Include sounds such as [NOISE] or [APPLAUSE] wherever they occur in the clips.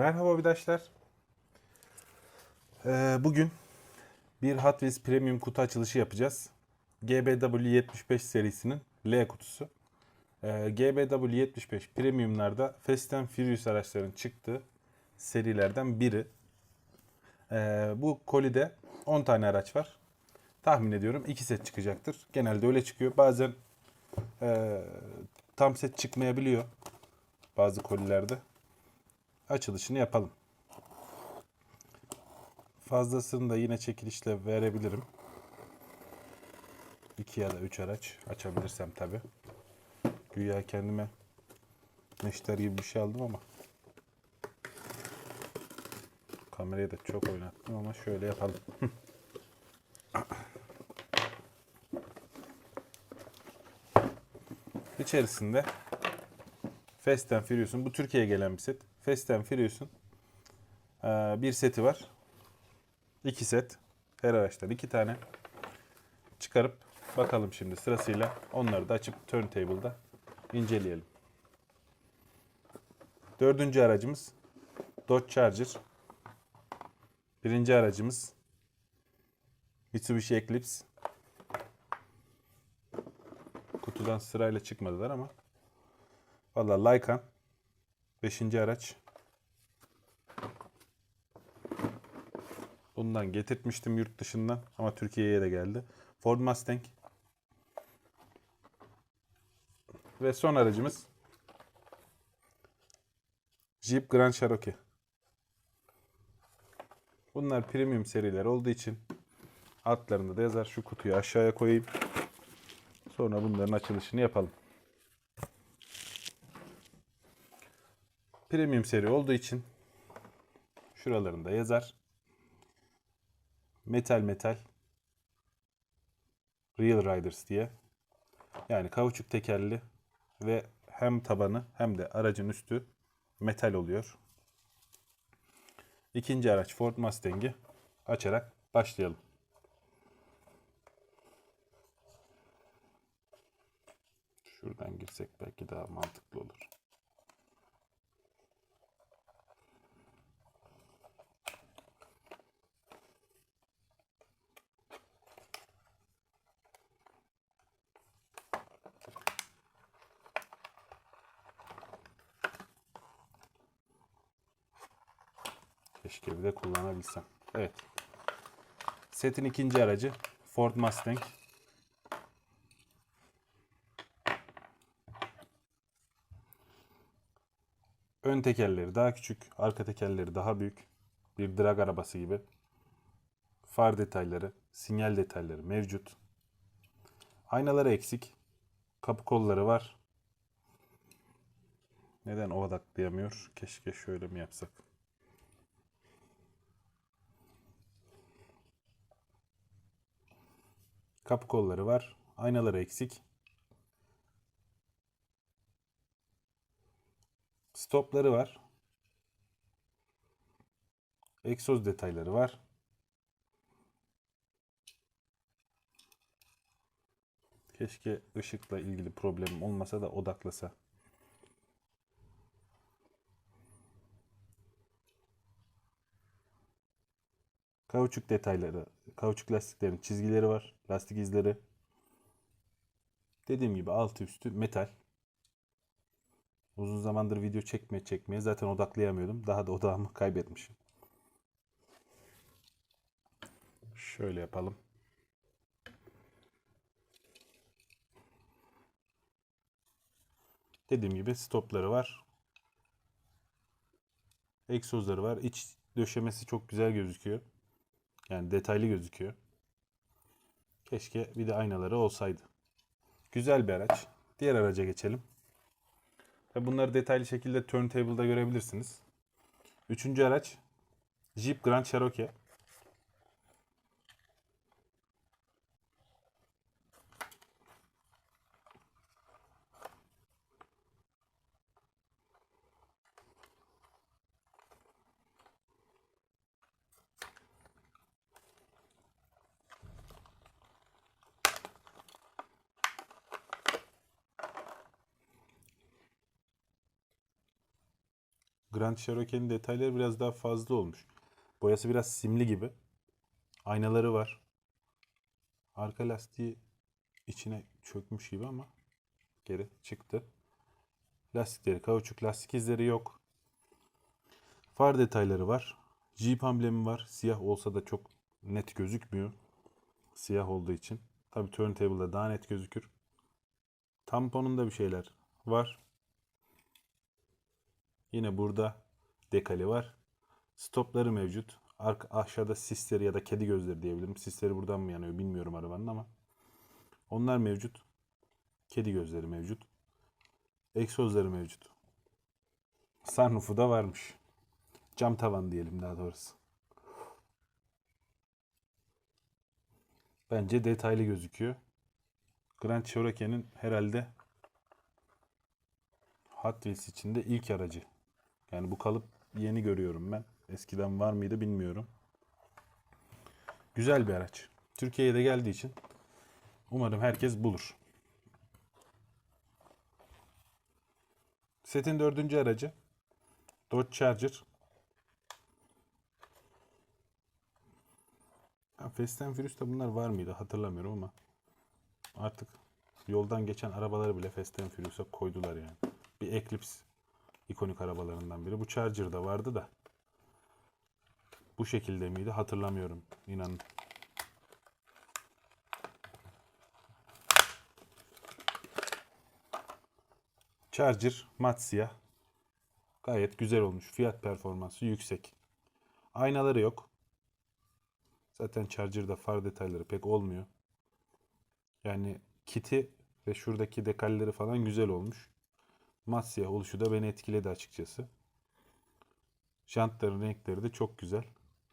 Merhaba arkadaşlar. Ee, bugün bir Hot Wheels Premium kutu açılışı yapacağız. GBW75 serisinin L kutusu. Ee, GBW75 Premium'larda Fast and Furious araçların çıktığı serilerden biri. Ee, bu kolide 10 tane araç var. Tahmin ediyorum 2 set çıkacaktır. Genelde öyle çıkıyor. Bazen e, tam set çıkmayabiliyor. Bazı kolilerde açılışını yapalım. Fazlasını da yine çekilişle verebilirim. 2 ya da 3 araç açabilirsem tabi. Güya kendime neşter gibi bir şey aldım ama kamerayı da çok oynattım ama şöyle yapalım. [LAUGHS] İçerisinde Fast and Furious'un bu Türkiye'ye gelen bir set. Fast and Furious'un eee, bir seti var. İki set. Her araçtan iki tane. Çıkarıp bakalım şimdi sırasıyla. Onları da açıp turntable'da inceleyelim. Dördüncü aracımız Dodge Charger. Birinci aracımız Mitsubishi Eclipse. Kutudan sırayla çıkmadılar ama Valla Lycan. Beşinci araç. Bundan getirtmiştim yurt dışından ama Türkiye'ye de geldi. Ford Mustang. Ve son aracımız Jeep Grand Cherokee. Bunlar premium seriler olduğu için altlarında da yazar. Şu kutuyu aşağıya koyayım. Sonra bunların açılışını yapalım. Premium seri olduğu için şuralarında yazar. Metal metal Real Riders diye. Yani kauçuk tekerli ve hem tabanı hem de aracın üstü metal oluyor. İkinci araç Ford Mustang'i açarak başlayalım. Şuradan girsek belki daha mantıklı olur. Keşke bir de kullanabilsem. Evet. Setin ikinci aracı Ford Mustang. Ön tekerleri daha küçük, arka tekerleri daha büyük. Bir drag arabası gibi. Far detayları, sinyal detayları mevcut. Aynaları eksik. Kapı kolları var. Neden o odaklayamıyor? Keşke şöyle mi yapsak? Kapı kolları var. Aynaları eksik. Stopları var. Egzoz detayları var. Keşke ışıkla ilgili problemim olmasa da odaklasa. Kauçuk detayları, kauçuk lastiklerin çizgileri var, lastik izleri. Dediğim gibi altı üstü metal. Uzun zamandır video çekmeye çekmeye zaten odaklayamıyordum. Daha da odağımı [LAUGHS] kaybetmişim. Şöyle yapalım. Dediğim gibi stopları var. Egzozları var. İç döşemesi çok güzel gözüküyor. Yani detaylı gözüküyor. Keşke bir de aynaları olsaydı. Güzel bir araç. Diğer araca geçelim. Ve bunları detaylı şekilde turntable'da görebilirsiniz. Üçüncü araç Jeep Grand Cherokee. Grand Cherokee'nin detayları biraz daha fazla olmuş. Boyası biraz simli gibi. Aynaları var. Arka lastiği içine çökmüş gibi ama geri çıktı. Lastikleri kauçuk lastik izleri yok. Far detayları var. Jeep amblemi var. Siyah olsa da çok net gözükmüyor. Siyah olduğu için. Tabi turntable'da daha net gözükür. Tamponunda bir şeyler var. Yine burada dekali var. Stopları mevcut. Arka, aşağıda sisleri ya da kedi gözleri diyebilirim. Sisleri buradan mı yanıyor bilmiyorum arabanın ama. Onlar mevcut. Kedi gözleri mevcut. Egzozları mevcut. Sunroof'u da varmış. Cam tavan diyelim daha doğrusu. Bence detaylı gözüküyor. Grand Cherokee'nin herhalde Hot Wheels içinde ilk aracı. Yani bu kalıp yeni görüyorum ben. Eskiden var mıydı bilmiyorum. Güzel bir araç. Türkiye'ye de geldiği için umarım herkes bulur. Setin dördüncü aracı Dodge Charger. Ya Fast and Furious'ta bunlar var mıydı hatırlamıyorum ama artık yoldan geçen arabaları bile Fast and Furious'a koydular yani. Bir Eclipse ikonik arabalarından biri. Bu Charger'da vardı da bu şekilde miydi hatırlamıyorum inanın. Charger mat siyah. Gayet güzel olmuş. Fiyat performansı yüksek. Aynaları yok. Zaten Charger'da far detayları pek olmuyor. Yani kiti ve şuradaki dekalleri falan güzel olmuş. Mat siyah oluşu da beni etkiledi açıkçası. Jantların renkleri de çok güzel.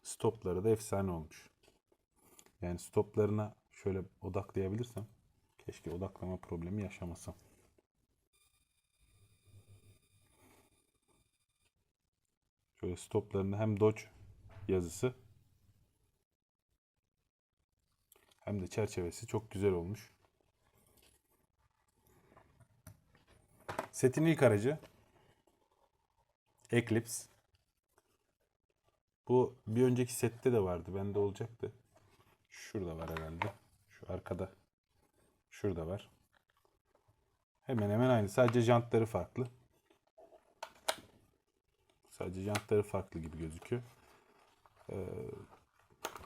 Stopları da efsane olmuş. Yani stoplarına şöyle odaklayabilirsem keşke odaklama problemi yaşamasam. Şöyle stoplarında hem Dodge yazısı hem de çerçevesi çok güzel olmuş. Setin ilk aracı Eclipse. Bu bir önceki sette de vardı. Bende olacaktı. Şurada var herhalde. Şu arkada. Şurada var. Hemen hemen aynı. Sadece jantları farklı. Sadece jantları farklı gibi gözüküyor. Ee,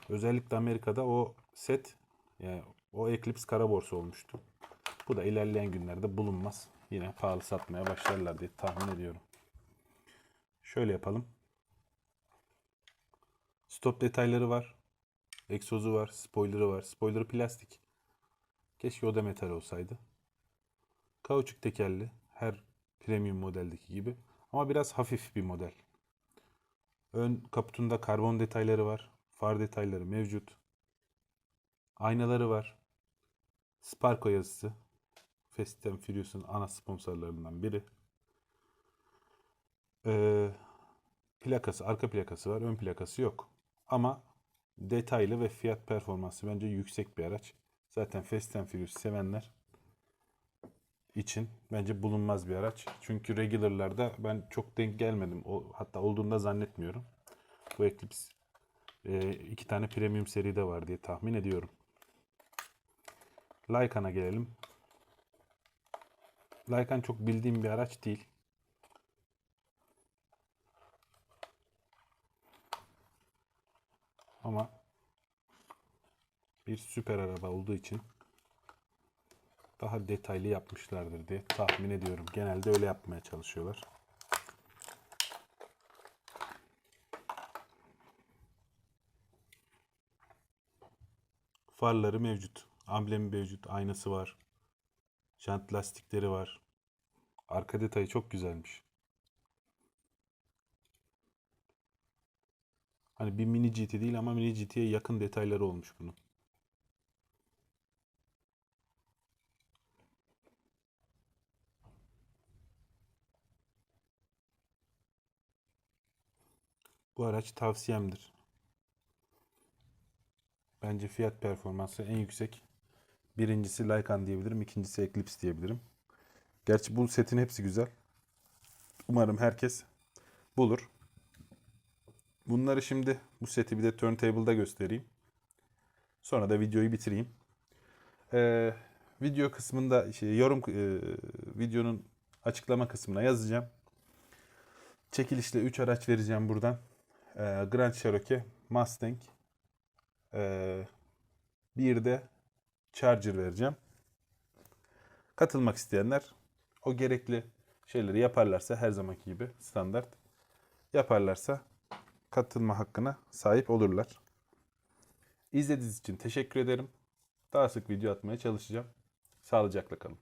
özellikle Amerika'da o set yani o Eclipse kara borsa olmuştu. Bu da ilerleyen günlerde bulunmaz. Yine pahalı satmaya başlarlar diye tahmin ediyorum. Şöyle yapalım. Stop detayları var. Egzozu var. Spoiler'ı var. Spoiler'ı plastik. Keşke o da metal olsaydı. Kauçuk tekerli. Her premium modeldeki gibi. Ama biraz hafif bir model. Ön kaputunda karbon detayları var. Far detayları mevcut. Aynaları var. Sparko yazısı. Fast and Furious'un ana sponsorlarından biri. Ee, plakası, arka plakası var. Ön plakası yok. Ama detaylı ve fiyat performansı bence yüksek bir araç. Zaten Fast and Furious sevenler için bence bulunmaz bir araç. Çünkü regular'larda ben çok denk gelmedim. O, hatta olduğunda zannetmiyorum. Bu Eclipse e, iki tane premium seride var diye tahmin ediyorum. Lycan'a gelelim. Lycan çok bildiğim bir araç değil. Ama bir süper araba olduğu için daha detaylı yapmışlardır diye tahmin ediyorum. Genelde öyle yapmaya çalışıyorlar. Farları mevcut. Amblemi mevcut. Aynası var. Jant lastikleri var. Arka detayı çok güzelmiş. Hani bir mini GT değil ama mini GT'ye yakın detayları olmuş bunun. Bu araç tavsiyemdir. Bence fiyat performansı en yüksek. Birincisi Lycan diyebilirim, ikincisi Eclipse diyebilirim. Gerçi bu setin hepsi güzel. Umarım herkes bulur. Bunları şimdi bu seti bir de turntable'da göstereyim. Sonra da videoyu bitireyim. Ee, video kısmında şey, yorum e, videonun açıklama kısmına yazacağım. Çekilişle 3 araç vereceğim buradan. Ee, Grand Cherokee, Mustang, ee, bir de Charger vereceğim. Katılmak isteyenler o gerekli şeyleri yaparlarsa her zamanki gibi standart yaparlarsa katılma hakkına sahip olurlar. İzlediğiniz için teşekkür ederim. Daha sık video atmaya çalışacağım. Sağlıcakla kalın.